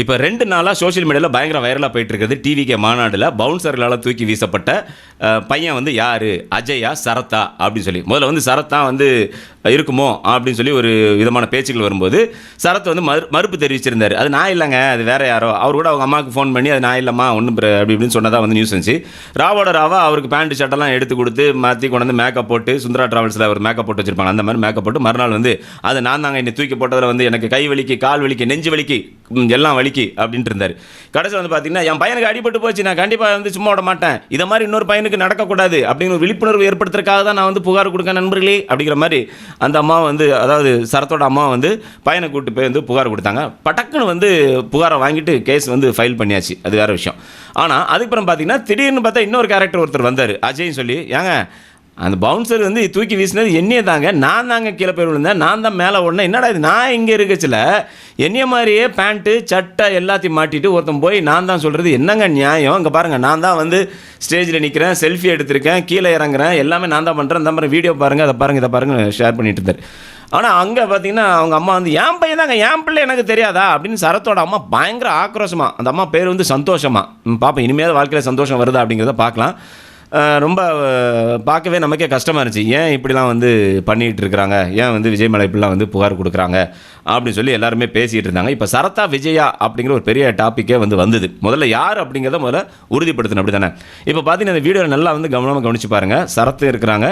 இப்போ ரெண்டு நாளாக சோஷியல் மீடியாவில் பயங்கர வைரலாக போயிட்டு இருக்குது டிவிகே மாநாடில் பவுன்சர்களால் தூக்கி வீசப்பட்ட பையன் வந்து யார்? அஜயா சரத்தா அப்படின்னு சொல்லி. முதல்ல வந்து சரத்தா வந்து இருக்குமோ அப்படின்னு சொல்லி ஒரு விதமான பேச்சுக்கள் வரும்போது சரத் வந்து மறு மறுப்பு தெரிவிச்சிருந்தார். அது நான் இல்லைங்க அது வேற யாரோ. அவர் கூட அவங்க அம்மாவுக்கு ஃபோன் பண்ணி அது நான் இல்லைம்மா ஒன்றும் அப்படி இப்படின்னு சொன்னதாக வந்து நியூஸ் இருந்துச்சு ராவோட ராவா அவருக்கு பேண்ட் ஷர்ட்டெல்லாம் எடுத்து கொடுத்து மாற்றி கொண்டு வந்து மேக்கப் போட்டு சுந்தரா ட்ராவல்ஸில் அவர் மேக்கப் போட்டு வச்சிருப்பாங்க. அந்த மாதிரி மேக்கப் போட்டு மறுநாள் வந்து அது நான் தாங்க என்னை தூக்கி போட்டதில் வந்து எனக்கு கை வலிக்கு கால் வலிக்கு நெஞ்சு வலிக்கு எல்லாம் வலி வலிக்கு அப்படின்ட்டு இருந்தார். கடைசியில் வந்து பார்த்தீங்கன்னா என் பையனுக்கு அடிபட்டு போச்சு நான் கண்டிப்பாக வந்து சும்மா விட மாட்டேன். இதை மாதிரி இன்னொரு பையனுக்கு நடக்கக்கூடாது அப்படிங்கிற விழிப்புணர்வு ஏற்படுத்துறதுக்காக தான் நான் வந்து புகார் கொடுக்க நண்பர்களே அப்படிங்கிற மாதிரி அந்த அம்மா வந்து அதாவது சரத்தோட அம்மா வந்து பையனை கூப்பிட்டு போய் வந்து புகார் கொடுத்தாங்க. பட்டக்குன்னு வந்து புகாரை வாங்கிட்டு கேஸ் வந்து ஃபைல் பண்ணியாச்சு. அது வேற விஷயம். ஆனால் அதுக்கப்புறம் பார்த்தீங்கன்னா திடீர்னு பார்த்தா இன்னொரு கேரக்டர் ஒருத்தர் வந்தார் அஜய்னு சொல்லி. ஏங்க அந்த பவுன்சர் வந்து தூக்கி வீசினது என்னையே தாங்க. நான் தாங்க கீழே போய் விழுந்தேன். நான் தான் மேலே ஓடினேன். என்னடா இது? நான் இங்கே இருக்கச்சில என்னைய மாதிரியே பேண்ட்டு சட்டை எல்லாத்தையும் மாட்டிட்டு ஒருத்தன் போய் நான் தான் சொல்கிறது என்னங்க நியாயம்? இங்கே பாருங்கள் நான் தான் வந்து ஸ்டேஜில் நிற்கிறேன் செல்ஃபி எடுத்திருக்கேன் கீழே இறங்குறேன் எல்லாமே நான் தான் பண்ணுறேன் இந்த மாதிரி வீடியோ பாருங்கள் அதை பாருங்கள் இதை பாருங்கள் ஷேர் பண்ணிட்டு இருந்தார் ஆனால் அங்கே பார்த்தீங்கன்னா அவங்க அம்மா வந்து என் பையன் தாங்க என் பிள்ளை எனக்கு தெரியாதா? அப்படின்னு சரத்தோட அம்மா பயங்கர ஆக்ரோஷமாக அந்த அம்மா பேர் வந்து சந்தோஷமா. பாப்பா பார்ப்போம் இனிமேல் வாழ்க்கையில் சந்தோஷம் வருதா அப்படிங்கிறத பார்க்கலாம் ரொம்ப பார்க்கவே நமக்கே கஷ்டமாக இருந்துச்சு. ஏன் இப்படிலாம் வந்து பண்ணிகிட்டு இருக்கிறாங்க? ஏன் வந்து விஜய் மேலே இப்படிலாம் வந்து புகார் கொடுக்குறாங்க? அப்படின்னு சொல்லி எல்லாருமே பேசிகிட்டு இருந்தாங்க. இப்போ சரத்தா விஜயா அப்படிங்கிற ஒரு பெரிய டாப்பிக்கே வந்து வந்தது. முதல்ல யார் அப்படிங்கிறத முதல்ல உறுதிப்படுத்தணும் அப்படி தானே இப்போ பார்த்தீங்கன்னா இந்த வீடியோவில் நல்லா வந்து கவனமாக கவனிச்சு பாருங்கள் சரத்து இருக்கிறாங்க.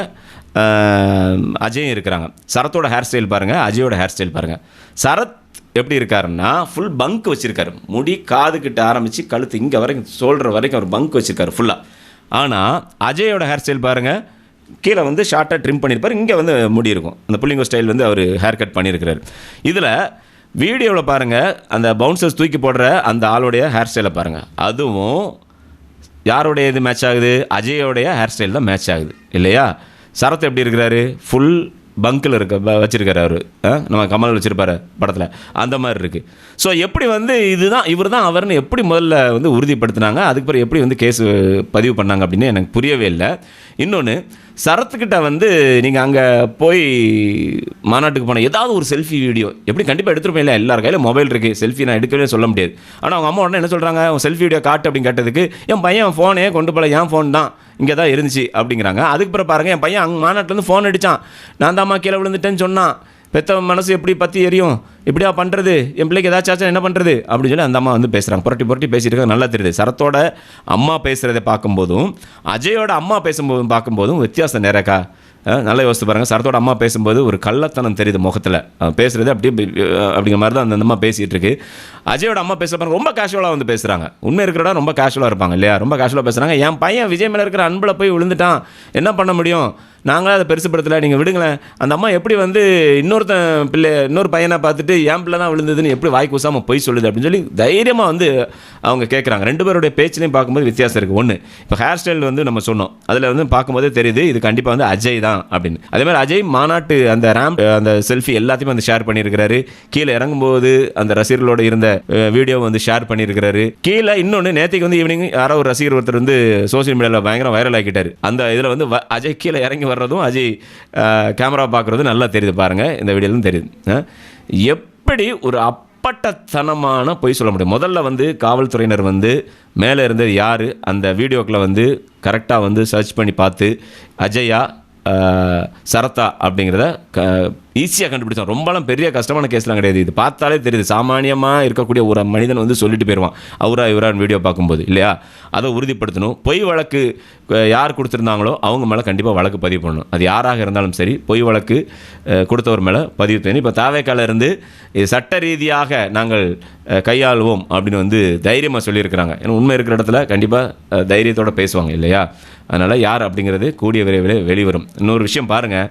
அஜயும் இருக்கிறாங்க. சரத்தோட ஹேர் ஸ்டைல் பாருங்கள் அஜயோட ஹேர் ஸ்டைல் பாருங்கள் சரத் எப்படி இருக்காருன்னா ஃபுல் பங்க் வச்சுருக்காரு. முடி காது கிட்ட ஆரம்பித்து கழுத்து இங்கே வரைக்கும் சோல்ற வரைக்கும் அவர் பங்க் வச்சுருக்காரு ஃபுல்லாக ஆனால் அஜயோட ஹேர் ஸ்டைல் பாருங்கள் கீழே வந்து ஷார்ட்டாக ட்ரிம் பண்ணியிருப்பார் இங்கே வந்து முடி இருக்கும். அந்த புள்ளிங்கோ ஸ்டைல் வந்து அவர் ஹேர் கட் பண்ணியிருக்கிறார் இதில் வீடியோவில் பாருங்கள் அந்த பவுன்சர்ஸ் தூக்கி போடுற அந்த ஆளுடைய ஹேர் ஸ்டைலை பாருங்கள் அதுவும் யாருடைய இது மேட்ச் ஆகுது? அஜயோடைய ஹேர் ஸ்டைல் தான் மேட்ச் ஆகுது. இல்லையா? சரத் எப்படி இருக்கிறாரு? ஃபுல் பங்கில் இருக்க வச்சுருக்காரு அவர். நம்ம கமல் வச்சுருப்பார் படத்தில். அந்த மாதிரி இருக்குது ஸோ எப்படி வந்து இதுதான் இவர் தான் அவர்னு எப்படி முதல்ல வந்து உறுதிப்படுத்தினாங்க அதுக்கு பிறகு எப்படி வந்து கேஸ் பதிவு பண்ணாங்க அப்படின்னு எனக்கு புரியவே இல்லை. இன்னொன்று சரத்துக்கிட்ட வந்து நீங்கள் அங்கே போய் மாநாட்டுக்கு போன ஏதாவது ஒரு செல்ஃபி வீடியோ எப்படி கண்டிப்பாக எடுத்துருப்பேன் இல்லை எல்லார் கையில் மொபைல் இருக்குது செல்ஃபி நான் எடுக்கவே சொல்ல முடியாது. ஆனால் அவங்க அம்மா உடனே என்ன சொல்கிறாங்க அவன் செல்ஃபி வீடியோ காட்டு அப்படின்னு கேட்டதுக்கு என் பையன் ஃபோனே கொண்டு போல என் ஃபோன் தான். இங்கே தான் இருந்துச்சு அப்படிங்கிறாங்க. அதுக்கப்புறம் பாருங்கள் என் பையன் அங்கே மாநாட்டிலேருந்து ஃபோன் அடித்தான் நான் தாம்மா கீழே விழுந்துட்டேன்னு சொன்னான். பெற்றவன் மனசு எப்படி பற்றி எரியும்? இப்படியா பண்ணுறது என் பிள்ளைக்கு ஏதாச்சும் என்ன பண்ணுறது அப்படின்னு சொல்லி அந்த அம்மா வந்து பேசுகிறாங்க புரட்டி புரட்டி பேசியிருக்காங்க நல்லா தெரியுது. சரத்தோட அம்மா பேசுகிறத பார்க்கும்போதும் அஜயோட அம்மா பேசும்போதும் பார்க்கும்போதும் வித்தியாசம் நேரக்கா. நல்லா யோசித்து பாருங்கள் சரத்தோட அம்மா பேசும்போது ஒரு கள்ளத்தனம் தெரியுது முகத்தில். பேசுகிறது அப்படியே அப்படிங்கிற மாதிரி தான் அந்த அம்மா பேசிகிட்டு இருக்கு. அஜயோட அம்மா பேச பாருங்க ரொம்ப கேஷுவலாக வந்து பேசுகிறாங்க உண்மை இருக்கிறடா ரொம்ப கேஷுவலாக இருப்பாங்க இல்லையா? ரொம்ப கேஷுவலாக பேசுகிறாங்க என் பையன் விஜய் மேலே இருக்கிற அன்பில் போய் விழுந்துட்டான். என்ன பண்ண முடியும்? நாங்களே அதை பெருசுப்படுத்தலை நீங்கள் விடுங்களேன். அந்த அம்மா எப்படி வந்து இன்னொருத்தன் பிள்ளை இன்னொரு பையனை பார்த்துட்டு என் பிள்ளை தான் விழுந்ததுன்னு எப்படி வாய் கூசாமல் பொய் சொல்லுது அப்படின்னு சொல்லி தைரியமாக வந்து அவங்க கேட்குறாங்க ரெண்டு பேருடைய பேச்சிலையும் பார்க்கும்போது வித்தியாசம் இருக்குது ஒன்று இப்போ ஹேர் ஸ்டைல் வந்து நம்ம சொன்னோம். அதில் வந்து பார்க்கும்போதே தெரியுது இது கண்டிப்பாக வந்து அஜய் தான். அப்படின்னு. அதே மாதிரி அஜய் மாநாட்டு அந்த ரேம் அந்த செல்ஃபி எல்லாத்தையுமே வந்து ஷேர் பண்ணியிருக்கிறாரு. கீழே இறங்கும்போது அந்த ரசிகர்களோட இருந்த வீடியோ வந்து ஷேர் பண்ணியிருக்கிறாரு. கீழே இன்னொன்று நேற்றுக்கு வந்து ஈவினிங் யாரோ ஒரு ரசிகர் ஒருத்தர் வந்து சோஷியல் மீடியாவில் பயங்கர வைரல் ஆக்கிட்டாரு அந்த இதில் வந்து வ- அஜய் கீழே இறங்கி வர்றதும் அஜய் கேமரா பார்க்குறதும் நல்லா தெரியுது பாருங்கள் இந்த வீடியோலும் தெரியுது. எப்படி ஒரு அப்பட்டத்தனமான பொய் சொல்ல முடியும். முதல்ல வந்து காவல்துறையினர் வந்து மேலே இருந்தது யார்? அந்த வீடியோக்களை வந்து கரெக்டாக வந்து சர்ச் பண்ணி பார்த்து அஜயா சரத்தா அப்படிங்கிறத க ஈஸியாக கண்டுபிடிச்சோம் ரொம்பலாம் பெரிய கஷ்டமான கேஸ்லாம் கிடையாது. இது பார்த்தாலே தெரியுது. சாமானியமாக இருக்கக்கூடிய ஒரு மனிதன் வந்து சொல்லிட்டு போயிடுவான் அவரா இவரான்னு வீடியோ பார்க்கும்போது இல்லையா? அதை உறுதிப்படுத்தணும். பொய் வழக்கு யார் கொடுத்துருந்தாங்களோ அவங்க மேலே கண்டிப்பாக வழக்கு பதிவு பண்ணணும். அது யாராக இருந்தாலும் சரி பொய் வழக்கு கொடுத்தவர் மேலே பதிவு பண்ணி இப்போ தாவேக்கால இருந்து இது சட்ட ரீதியாக நாங்கள் கையாளுவோம் அப்படின்னு வந்து தைரியமாக சொல்லியிருக்கிறாங்க. ஏன்னா உண்மை இருக்கிற இடத்துல கண்டிப்பாக தைரியத்தோடு பேசுவாங்க இல்லையா? அதனால் யார் அப்படிங்கிறது கூடிய விரைவில் வெளிவரும். இன்னொரு விஷயம் பாருங்கள்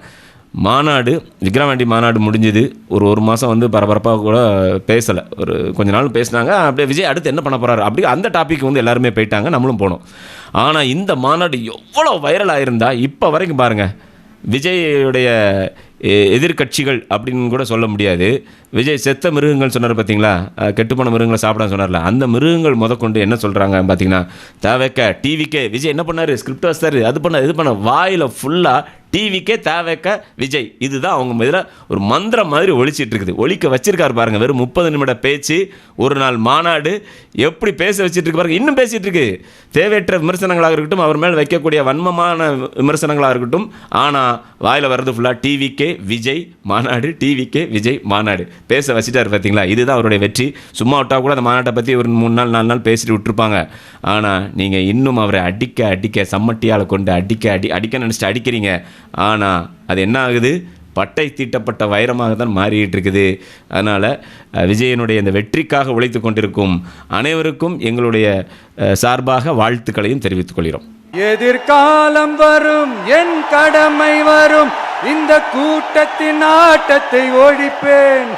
மாநாடு விக்ரவாண்டி மாநாடு முடிஞ்சது. ஒரு ஒரு மாதம் வந்து பரபரப்பாக கூட பேசலை. ஒரு கொஞ்ச நாள் பேசினாங்க அப்படியே விஜய் அடுத்து என்ன பண்ண போகிறாரு அப்படி அந்த டாபிக் வந்து எல்லாருமே போயிட்டாங்க நம்மளும் போனோம். ஆனால் இந்த மாநாடு எவ்வளோ வைரல் ஆயிருந்தா இப்போ வரைக்கும் பாருங்கள் விஜயுடைய எ- எதிர்க்கட்சிகள் அப்படின்னு கூட சொல்ல முடியாது. விஜய் செத்த மிருகங்கள் சொன்னார் பார்த்தீங்களா கெட்டுப்போன மிருகங்களை சாப்பிட சொன்னார்ல. அந்த மிருகங்கள் முதற்கொண்டு என்ன சொல்கிறாங்க பார்த்தீங்கன்னா தேவைக்க டிவிக்கே விஜய் என்ன பண்ணார்? ஸ்கிரிப்ட் வச்சார். அது பண்ண இது பண்ண. வாயில் ஃபுல்லாக டிவிக்கே தேவைக்க விஜய். இதுதான் அவங்க இதில் ஒரு மந்திரம் மாதிரி ஒழிச்சிட்டு இருக்குது. ஒழிக்க வச்சிருக்காரு பாருங்க. வெறும் முப்பது நிமிட பேச்சு ஒரு நாள் மாநாடு எப்படி பேச வச்சுட்டு இருக்கு பாருங்க. இன்னும் பேசிட்டு இருக்கு. தேவையற்ற விமர்சனங்களாக இருக்கட்டும் அவர் மேல் வைக்கக்கூடிய வன்மமான விமர்சனங்களாக இருக்கட்டும் ஆனால் வாயில் வர்றது ஃபுல்லாக டிவிக்கே விஜய் மாநாடு டிவிக்கே விஜய் மாநாடு. பேச வச்சுட்டாரு பார்த்தீங்களா இதுதான் அவருடைய வெற்றி. சும்மா விட்டால் கூட அந்த மாநாட்டை பற்றி ஒரு மூணு நாள் நாலு நாள் பேசிட்டு விட்டுருப்பாங்க. ஆனால் நீங்கள் இன்னும் அவரை அடிக்க அடிக்க சம்மட்டியால் கொண்டு அடிக்க அடி அடிக்க நினச்சிட்டு அடிக்கிறீங்க. ஆனால் அது என்ன ஆகுது? பட்டை தீட்டப்பட்ட வைரமாக தான் மாறிட்டு இருக்குது அதனால் விஜயனுடைய இந்த வெற்றிக்காக உழைத்து கொண்டிருக்கும் அனைவருக்கும் எங்களுடைய சார்பாக வாழ்த்துக்களையும் தெரிவித்துக் கொள்கிறோம். எதிர்காலம் வரும் என் கடமை வரும். இந்த கூட்டத்தின் ஆட்டத்தை ஒழிப்பேன்